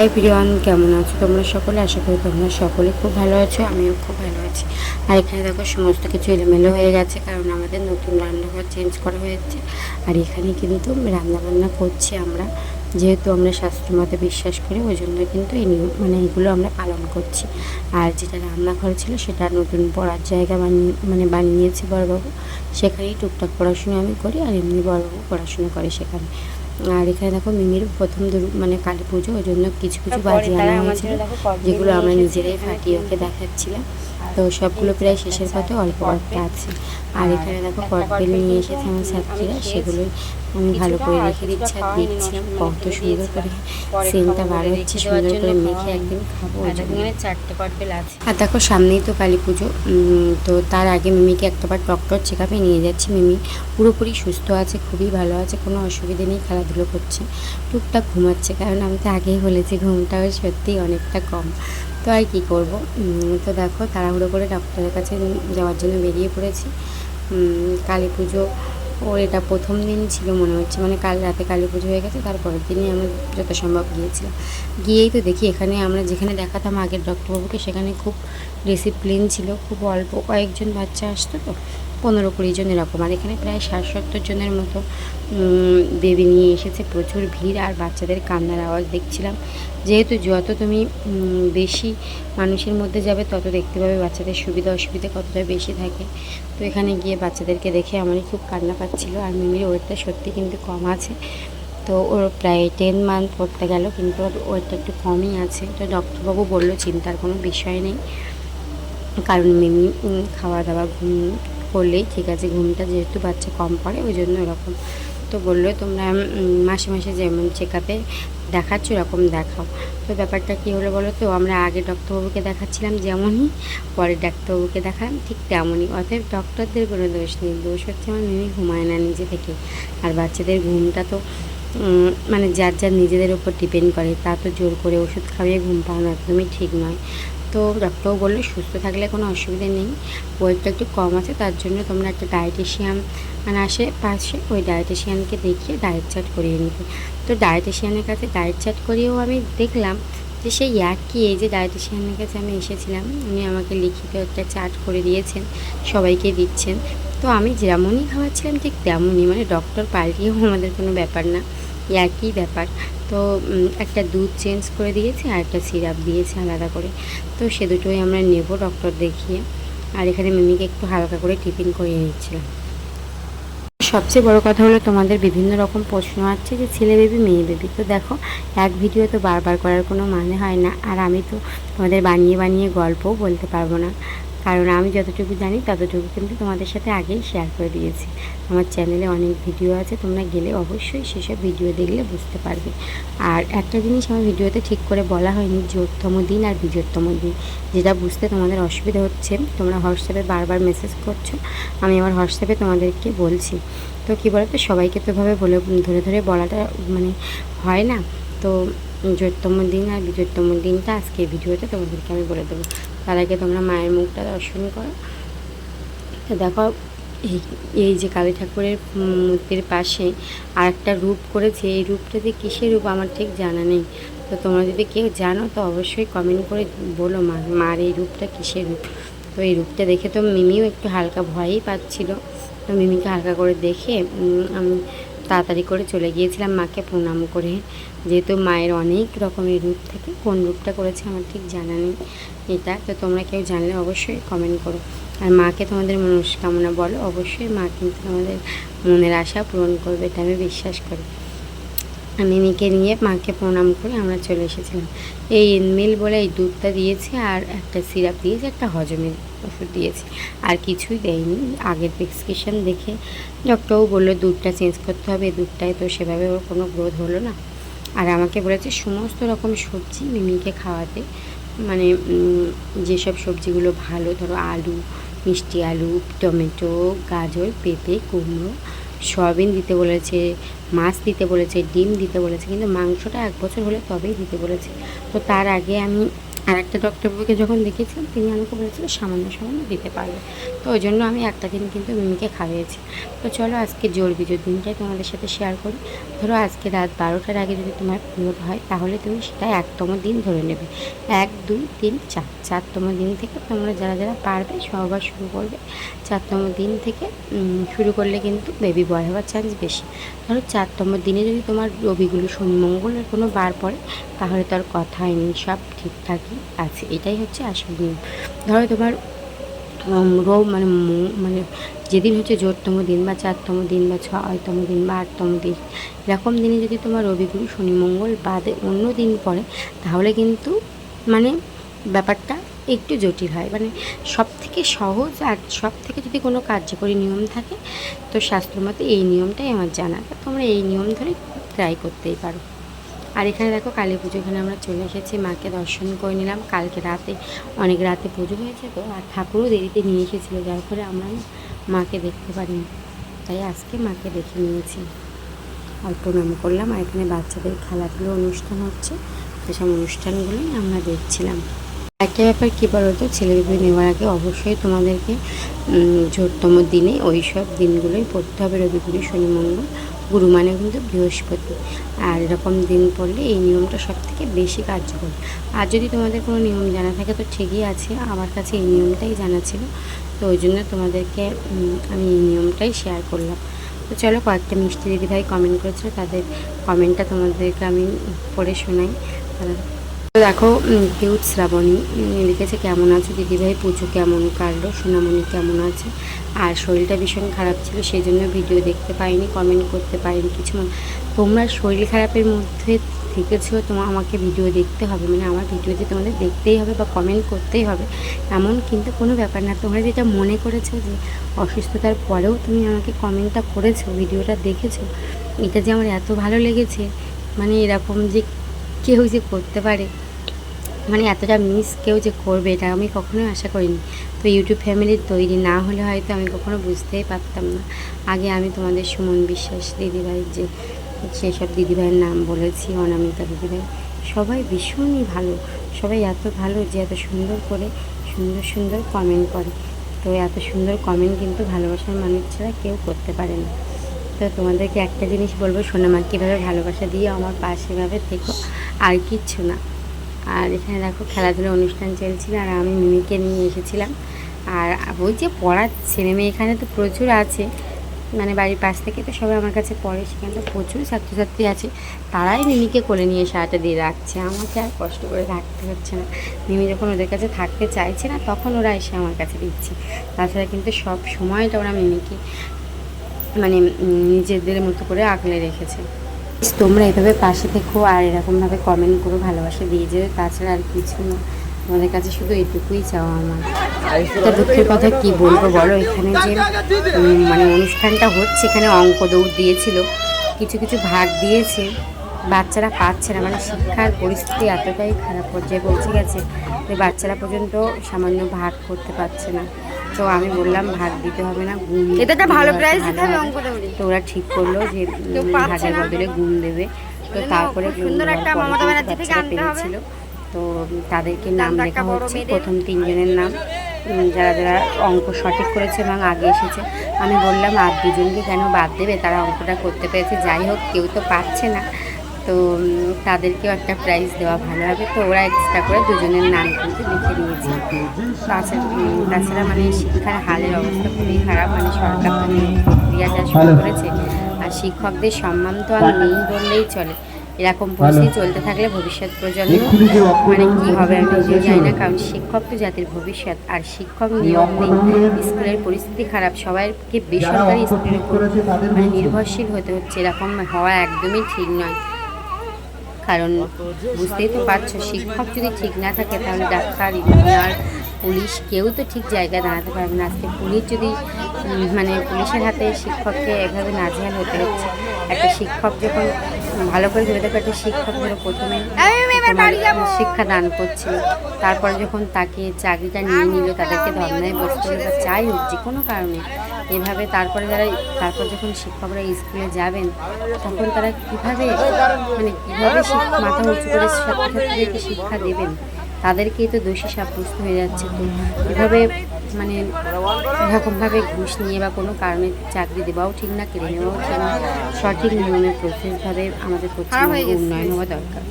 High প্রিয়ন কেমন আছো তোমরা সকলে? আশা করি তোমরা সকলে খুব ভালো আছো, আমিও খুব ভালো আছি। আর এখানে দেখো সমস্ত কিছু এলোমেলো হয়ে গেছে, কারণ আমাদের নতুন রান্নাঘর চেঞ্জ করা হয়েছে। আর এখানে কিন্তু রান্নাবান্না করছি আমরা, যেহেতু আমরা শাস্ত্র মতে বিশ্বাস করি ওই জন্য কিন্তু এই মানে এগুলো আমরা পালন করছি। আর যেটা রান্নাঘর ছিল, সেটা নতুন পড়ার জায়গা বানিয়ে মানে বানিয়েছি বড়বাবু। সেখানেই টুকটাক পড়াশোনা আমি করি, আর এমনি বড়বাবু পড়াশোনা করে সেখানে। আর এখানে দেখো মিমির প্রথম মানে কালী পুজো ওই জন্য কিছু কিছু বাজি আনা হয়েছিল যেগুলো আমরা নিজেরাই ফাটিয়ে ওকে দেখাচ্ছিলাম। তো সবগুলো প্রায় শেষের পথে অল্প অল্প আছে। আর এখানে দেখো কটবেল নিয়ে এসেছে আমার ছাত্রীরা, সেগুলোই আমি ভালো করে রেখে দিচ্ছি আর দেখছিলাম কত সুন্দর করে সেন্টটা বার হচ্ছে, সুন্দর করে মেখে একদিন খাব চারটে কটবেল আছে আর দেখো সামনেই তো কালী পুজো তো তার আগে মিমিকে একটাবার ডক্টর চেক আপে নিয়ে যাচ্ছি। মিমি পুরোপুরি সুস্থ আছে, খুবই ভালো আছে, কোনো অসুবিধে নেই, খেলাধুলো করছে, টুকটাক ঘুমাচ্ছে, কারণ আমি তো আগেই বলেছি, ঘুমটাও সত্যিই অনেকটা কম। তো আর কী করব? তো দেখো তাড়াহুড়ো করে ডাক্তারের কাছে যাওয়ার জন্য বেরিয়ে পড়েছি। কালী পুজো, ওর এটা প্রথম দিন ছিল মনে হচ্ছে। মানে কাল রাতে কালী পুজো হয়ে গেছে, তারপরের দিনই আমরা যথাসম্ভব গিয়েছিলাম গিয়েই তো দেখি এখানে আমরা যেখানে দেখাতাম আগের ডক্টরবাবুকে সেখানে খুব ডিসিপ্লিন ছিল, খুব অল্প কয়েকজন বাচ্চা আসতো তো। পনেরো কুড়ি জন এরকম। আর এখানে প্রায় ষাট সত্তর জনের মতো বেবি নিয়ে এসেছে। প্রচুর ভিড় আর বাচ্চাদের কান্নার আওয়াজ দেখছিলাম। যেহেতু যত তুমি বেশি মানুষের মধ্যে যাবে, তত দেখতে পাবে বাচ্চাদের সুবিধা অসুবিধা কতটা বেশি থাকে। তো এখানে গিয়ে বাচ্চাদেরকে দেখে আমারই খুব কান্না পাচ্ছিলো। আর মিমির ওয়েটটা সত্যি কিন্তু কম আছে। তো ওর প্রায় টেন মান্থ পড়তে গেল, কিন্তু ওর ওয়েটটা একটু কমই আছে। তো ডক্টরবাবু বলল, চিন্তার কোনো বিষয় নেই। কারণ মিমি খাওয়া দাওয়া, ঘুম করলেই ঠিক আছে, ঘুমটা যেহেতু বাচ্চা কম পড়ে, ওই জন্য এরকম। তো বলল, তোমরা মাসে মাসে যেমন চেক আপে দেখাচ্ছ এরকম দেখাও। তো ব্যাপারটা কী হলো বলো তো, আমরা আগে ডক্টরবাবুকে দেখাচ্ছিলাম যেমনই, পরে ডাক্তারবাবুকে দেখালাম ঠিক তেমনই। অতএব ডক্টরদের কোনো দোষ নেই, দোষ হচ্ছে আমার মিমি ঘুমায় না নিজে থেকে। আর বাচ্চাদের ঘুমটা তো মানে যার যার নিজেদের উপর ডিপেন্ড করে, তা তো জোর করে ওষুধ খাইয়ে ঘুম পাড়ানো একদমই ঠিক নয়। তো ডক্টরও বলল, সুস্থ থাকলে কোনো অসুবিধা নেই। ওয়েটটা একটু কম আছে, তার জন্য তোমরা একটা ডায়েটিশিয়ান মানে আসে, পাশে ওই ডায়েটিশিয়ানকে দেখিয়ে ডায়েট চার্ট করিয়ে নিতে তো ডায়েটিশিয়ানের কাছে ডায়েট চার্ট করিয়েও আমি দেখলাম যে সেই একই এই যে ডায়েটিশিয়ানের কাছে আমি এসেছিলাম, উনি আমাকে লিখিত একটা চার্ট করে দিয়েছেন, সবাইকে দিচ্ছেন। তো আমি যেমনই খাওয়াচ্ছিলাম ঠিক তেমনই মানে ডক্টর পাল্টিয়েও আমাদের কোনো ব্যাপার না। একই ব্যাপার। তো একটা দুধ চেঞ্জ করে দিয়েছে আর একটা সিরাপ দিয়েছে আলাদা করে। তো সে দুটোই আমরা নেব ডক্টর দেখিয়ে। আর এখানে মিমিকে একটু হালকা করে টিফিন করিয়ে নিচ্ছিলাম। সবচেয়ে বড় কথা হলো তোমাদের বিভিন্ন রকম প্রশ্ন আছে যে, ছেলে বেবি, মেয়ে বেবি। তো দেখো, এক ভিডিও তো বারবার করার কোনো মানে হয় না। আর আমি তো তোমাদের বানিয়ে বানিয়ে গল্পও বলতে পারব না। কারণ আমি যতটুকু জানি ততটুকু কিন্তু তোমাদের সাথে আগেই শেয়ার করে দিয়েছি। আমার চ্যানেলে অনেক ভিডিও আছে, তোমরা গেলে অবশ্যই সেসব ভিডিও দেখলে বুঝতে পারবে। আর একটা জিনিস আমার ভিডিওতে ঠিক করে বলা হয়নি, জোরতম দিন আর বিজোরতম দিন। যেটা বুঝতে তোমাদের অসুবিধা হচ্ছে, তোমরা হোয়াটসঅ্যাপে বারবার মেসেজ করছ, আমি আমার হোয়াটসঅ্যাপে তোমাদেরকে বলছি। তো কী বলতো, সবাইকে তো এভাবে বলে, ধরে ধরে বলাটা মানে হয় না। তো জোরতম দিন আর বিজোরতম দিনটা আজকে এই ভিডিওতে তোমাদেরকে আমি বলে দেবো। তার আগে তোমরা মায়ের মুখটা দর্শন করো। দেখো, এই এই যে কালী ঠাকুরের মূর্তির পাশে আর একটা রূপ করেছে, এই রূপটা যে কিসের রূপ আমার ঠিক জানা নেই। তো তোমরা যদি কেউ জানো, তো অবশ্যই কমেন্ট করে বলো মা, মার এই রূপটা কিসের রূপ? তো এই রূপটা দেখে তো মিমিও একটু হালকা ভয়ই পাচ্ছিল। তো মিমিকে হালকা করে দেখে আমি তাড়াতাড়ি করে চলে গিয়েছিলাম মাকে প্রণাম করে। যেহেতু মায়ের অনেক রকমের রূপ থাকে, কোন রূপটা করেছে আমার ঠিক জানা নেই। এটা তো তোমরা কেউ জানলে অবশ্যই কমেন্ট করো। আর মাকে তোমাদের মনস্কামনা বলো, অবশ্যই মা কিন্তু তোমাদের মনের আশা পূরণ করবে এটা আমি বিশ্বাস করি। আমি মিকে নিয়ে মাকে প্রণাম করে আমরা চলে এসেছিলাম। এই এনমিল বলে এই দুধটা দিয়েছে আর একটা সিরাপ দিয়েছে, একটা হজমের ওষুধ দিয়েছে। আর কিছুই দেয়নি। আগের প্রেসক্রিপশন দেখে ডক্টরও বলল, দুধটা চেঞ্জ করতে হবে দুধটায় তো সেভাবে ওর কোনো গ্রোথ হলো না। আর আমাকে বলেছে, সমস্ত রকম সবজি মিমিকে খাওয়াতে মানে যেসব সবজিগুলো ভালো, ধরো আলু, মিষ্টি আলু, টমেটো, গাজর, পেঁপে, কুমড়ো, সয়াবিন দিতে বলেছে, মাছ দিতে বলেছে, ডিম দিতে বলেছে, কিন্তু মাংসটা এক বছর হলে তবেই দিতে বলেছে। তো তার আগে আমি আর একটা ডক্টরবাবুকে যখন দেখেছিলাম, তিনি আমাকে বলেছিল সামান্য সামান্য দিতে পারবে। তো ওই জন্য আমি একটা দিন কিন্তু মিমিকে খাইয়েছি। তো চলো আজকে জোর বিজোর দিনটাই তোমাদের সাথে শেয়ার করি। ধরো আজকে রাত বারোটার আগে যদি তোমার পিরিয়ড হয়, তাহলে তুমি সেটা একতম দিন ধরে নেবে। এক, দুই, তিন, চার। চারতম দিন থেকে তোমরা যারা যারা পারবে সবার শুরু করবে। চারতম দিন থেকে শুরু করলে কিন্তু বেবি বয় হওয়ার চান্স বেশি। ধরো চারতম দিনে যদি তোমার রবিগুলো শনি মঙ্গলের কোনো বার পড়ে, তাহলে তো আর কথাই নেই, সব ঠিকঠাকই। আছে, এটাই হচ্ছে আসল নিয়ম। ধরো তোমার রোগ মানে মানে যেদিন হচ্ছে জোরতম দিন বা চারতম দিন বা ছয়তম দিন বা আটতম দিন, এরকম দিনে যদি তোমার রবিগুরু শনি, মঙ্গল, বাদে অন্য দিন পড়ে, তাহলে কিন্তু মানে ব্যাপারটা একটু জটিল হয়। মানে সব থেকে সহজ আর সব থেকে যদি কোনো কার্যকরী নিয়ম থাকে, তো শাস্ত্রমতে এই নিয়মটাই আমার জানা। তোমরা এই নিয়ম ধরে ট্রাই করতেই পারো। আর এখানে দেখো কালী পুজো এখানে আমরা চলে এসেছি মাকে দর্শন করে নিলাম। কালকে রাতে অনেক রাতে পুজো হয়েছে তো আর ঠাকুরও দেরিতে নিয়ে এসেছিল যার ফলে আমরা মাকে দেখতে পারিনি। তাই আজকে মাকে দেখে নিয়েছি। আর প্রণাম করলাম আর এখানে বাচ্চাদের খেলাধুলো অনুষ্ঠান হচ্ছে। সেসব অনুষ্ঠানগুলোই আমরা দেখছিলাম। একটা ব্যাপার কী বলতো ছেলে বেবি নেওয়ার আগে অবশ্যই তোমাদেরকে উম, জোরতম দিনে ওই সব দিনগুলোই পড়তে হবে। রবিগুলি শনি মঙ্গল। গুরু মানে কিন্তু বৃহস্পতি। আর এরকম দিন পড়লে এই নিয়মটা সব থেকে বেশি কার্যকর। আর যদি তোমাদের কোনো নিয়ম জানা থাকে, তো ঠিকই আছে। আমার কাছে এই নিয়মটাই জানা ছিল। তো ওই জন্য তোমাদেরকে আমি এই নিয়মটাই শেয়ার করলাম। তো চলো কয়েকটা মিষ্টি দিদিভাই কমেন্ট করেছিল, তাদের কমেন্টটা তোমাদেরকে আমি পড়ে শোনাই। দেখো কিউট শ্রাবণী লিখেছে কেমন আছো? দিদিভাই পুজো কেমন কাটলো? সোনামণি কেমন আছে? আর শরীরটা ভীষণ খারাপ ছিল সেই জন্য ভিডিও দেখতে পাইনি কমেন্ট করতে পারিনি কিছু। তোমরা শরীর খারাপের মধ্যে থেকেছো তোমার আমাকে ভিডিও দেখতে হবে। মানে আমার ভিডিও যে তোমাদের দেখতেই হবে বা কমেন্ট করতেই হবে, এমন কিন্তু কোনো ব্যাপার না। তোমরা যেটা মনে করেছ যে অসুস্থতার পরেও তুমি আমাকে কমেন্টটা করেছ, ভিডিওটা দেখেছ, এটা যে আমার এত ভালো লেগেছে মানে এরকম যে কেউ যে করতে পারে। মানে এতটা মিস কেউ যে করবে, এটা আমি কখনোই আশা করিনি। তো ইউটিউব ফ্যামিলির তৈরি না হলে হয়তো আমি কখনো বুঝতেই পারতাম না। আগে আমি তোমাদের সুমন বিশ্বাস দিদিভাই যে, সেসব দিদিভাইয়ের নাম বলেছি, অনামিকা দিদিভাই, সবাই ভীষণই ভালো। সবাই এত ভালো যে এত সুন্দর করে, সুন্দর সুন্দর কমেন্ট করে। তো এত সুন্দর কমেন্ট কিন্তু ভালোবাসার মানুষ ছাড়া কেউ করতে পারে না। তো তোমাদেরকে একটা জিনিস বলব সোনামা কীভাবে ভালোবাসা দিয়ে আমার পাশে ভাবে থেকো। আর কিচ্ছু না। আর এখানে দেখো খেলাধুলা অনুষ্ঠান চলছিল আর আমি মিমিকে নিয়ে এসেছিলাম। আর ওই যে পড়ার ছেলে মেয়ে এখানে তো প্রচুর আছে। মানে বাড়ির পাশ থেকে তো সবাই আমার কাছে পড়ে, সেখানে তো প্রচুর ছাত্রছাত্রী আছে। তারাই মিমিকে কোলে নিয়ে সারাটা দিয়ে রাখছে। আমাকে আর কষ্ট করে রাখতে হচ্ছে না। মিমি যখন ওদের কাছে থাকতে চাইছে না, তখন ওরা এসে আমার কাছে দিচ্ছে। তাছাড়া কিন্তু সব সময়টা ওরা মিমিকে মানে নিজেদের মতো করে আগলে রেখেছে। তোমরা এভাবে পাশে থেকো আর এরকমভাবে কমেন্ট করো, ভালোবাসা দিয়ে যাবে। তাছাড়া আর কিছু না। তোমাদের কাছে শুধু এটুকুই চাওয়া আমার। একটা দুঃখের কথা কি বলব বলো? এখানে যে মানে অনুষ্ঠানটা হচ্ছে, এখানে অঙ্ক দৌড় দিয়েছিল। কিছু কিছু ভাগ দিয়েছে। বাচ্চারা পাচ্ছে না। মানে শিক্ষার পরিস্থিতি এতটাই খারাপ পর্যায়ে পৌঁছে গেছে যে বাচ্চারা পর্যন্ত সামান্য ভাগ করতে পারছে না। তো আমি বললাম ভাত দিতে হবে না গুণ এটা একটা ভালো প্রাইস দিতে হবে অঙ্ক তো ওরা ঠিক করল যে না। বদলে গুণ দেবে। তো তারপরে সুন্দর একটা মমতা ব্যানার্জি থেকে আনতে হবে। তো তাদেরকে নাম লেখা হচ্ছে প্রথম তিনজনের নাম। যারা যারা অঙ্ক সঠিক করেছে এবং আগে এসেছে আমি বললাম আর দুজনকে কেন বাদ দেবে? তারা অঙ্কটা করতে পেরেছে। যাই হোক কেউ তো পাচ্ছে না। তো তাদেরকেও একটা প্রাইজ দেওয়া ভালো হবে। তো ওরা এক্সট্রা করে দুজনের নাম কিন্তু লিখে নিয়েছে তাছাড়া মানে শিক্ষার হালের অবস্থা খুবই খারাপ। মানে সরকার প্রক্রিয়া যা শুরু করেছে আর শিক্ষকদের সম্মান তো আর নেই বললেই চলে। এরকম পরিস্থিতি চলতে থাকলে ভবিষ্যৎ প্রজন্ম মানে কি হবে আমি নিজেও জানি না। কারণ শিক্ষক তো জাতির ভবিষ্যৎ আর শিক্ষক নিয়োগ নেই। স্কুলের পরিস্থিতি খারাপ সবাইকে বেসরকারি স্কুলের উপর মানে নির্ভরশীল হতে হচ্ছে। এরকম হওয়া একদমই ঠিক নয়। কারণ বুঝতেই তো পারছ, শিক্ষক যদি ঠিক না থাকে তাহলে ডাক্তার, ইঞ্জিনিয়ার, পুলিশ কেউ তো ঠিক জায়গায় দাঁড়াতে পারবে না। আজকে পুলিশ যদি মানে পুলিশের হাতে শিক্ষককে এভাবে নাজেহাল হতে হচ্ছে, একটা শিক্ষক যখন ভালো করে ভেবে দেখো একটা শিক্ষক ধরো প্রথমে তোমার শিক্ষা দান করছিল। তারপরে যখন তাকে চাকরিটা নিয়ে নিল তাদেরকে ধর্নায় বসতে হলো বা যাই হোক যে কোনো কারণে। এভাবে তারপরে যারা তারপর যখন শিক্ষকরা স্কুলে যাবেন তখন তারা কীভাবে মানে কীভাবে মাথা উঁচু করে ছাত্রছাত্রীদেরকে শিক্ষা দেবেন? তাদেরকেই তো দোষী সাব্যস্ত হয়ে যাচ্ছে। তো এভাবে মানে এরকমভাবে ঘুষ নিয়ে বা কোনো কারণে চাকরি দেওয়াও ঠিক না কেড়ে নেওয়াও ঠিক না সঠিক নিয়মে প্রসেসভাবে আমাদের পশ্চিমবঙ্গে উন্নয়ন হওয়া দরকার।